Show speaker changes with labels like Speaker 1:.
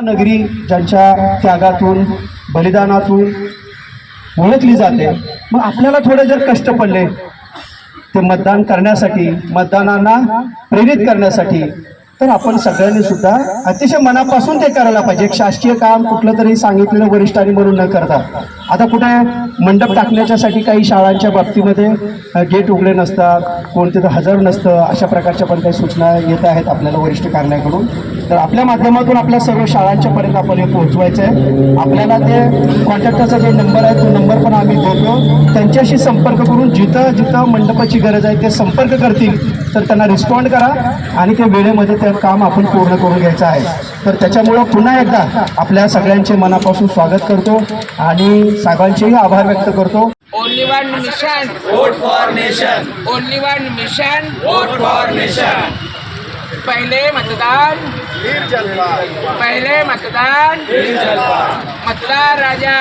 Speaker 1: नगरी ज्यांच्या त्यागातून बलिदानातून ओळखली जाते. मग आपल्याला थोडे जर कष्ट पडले ते मतदान करण्यासाठी मतदानांना प्रेरित करण्यासाठी तर आपण सगळ्यांनी सुद्धा अतिशय मनापासून ते करायला पाहिजे. एक शासकीय काम कुठलं तरी सांगितलेलं वरिष्ठांनी म्हणून न करता. आता कुठे मंडप टाकण्याच्यासाठी काही शाळांच्या बाबतीमध्ये गेट उघडे नसतात कोणते तर हजर नसतं अशा प्रकारच्या पण काही सूचना येत आहेत आपल्याला वरिष्ठ कार्यालयाकडून. तर आपल्या माध्यमातून आपल्या सर्व शाळांच्या पर्यंत आपण हे पोहोचवायचं आहे आपल्याला ते कॉन्टॅक्टरचा जो नंबर आहे तो पण आम्ही देतो त्यांच्याशी संपर्क करून जिथं जिथं मंडपाची गरज आहे ते संपर्क करतील तर त्यांना रिस्पॉन्ड करा आणि ते वेळेमध्ये ते काम आपण पूर्ण करून घ्यायचं आहे तर त्याच्यामुळं पुन्हा एकदा आपल्या सगळ्यांचे मनापासून स्वागत करतो आणि साहेबांचेही आभार व्यक्त करतो
Speaker 2: Only one mission.
Speaker 3: Vote for nation.
Speaker 2: Only one mission.
Speaker 3: Vote for nation.
Speaker 2: पहले मतदान पहले मतदान मतदार राजा